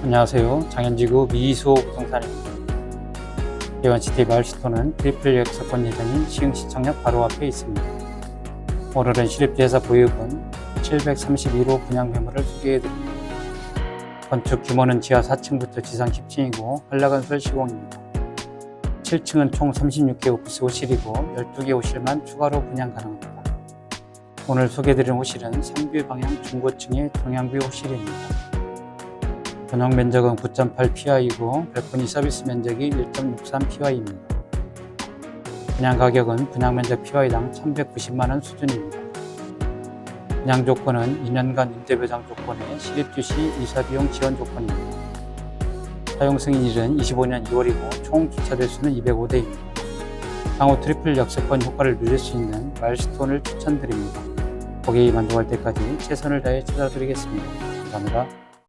안녕하세요. 장현지구 미수호 부동산입니다. 대원시티 마을시토는 트리플 역세권 예정인 시흥시청역 바로 앞에 있습니다. 오늘은 시립대사 보유분 731호 분양 매물을 소개해드립니다. 건축 규모는 지하 4층부터 지상 10층이고 한락건설 시공입니다. 7층은 총 36개 오피스 호실이고 12개 호실만 추가로 분양 가능합니다. 오늘 소개해드린 호실은 상뷰 방향 중고층의 동양뷰 호실입니다. 전용 면적은 9.8PI이고 발코니 서비스 면적이 1.63PI입니다. 분양 가격은 분양 면적 PI당 1,190만원 수준입니다. 분양 조건은 2년간 임대 배상 조건에 실입주 시 이사 비용 지원 조건입니다. 사용 승인일은 25년 2월이고 총 주차 대수는 205대입니다. 향후 트리플 역세권 효과를 누릴 수 있는 마일스톤을 추천드립니다. 고객이 만족할 때까지 최선을 다해 찾아드리겠습니다. 감사합니다.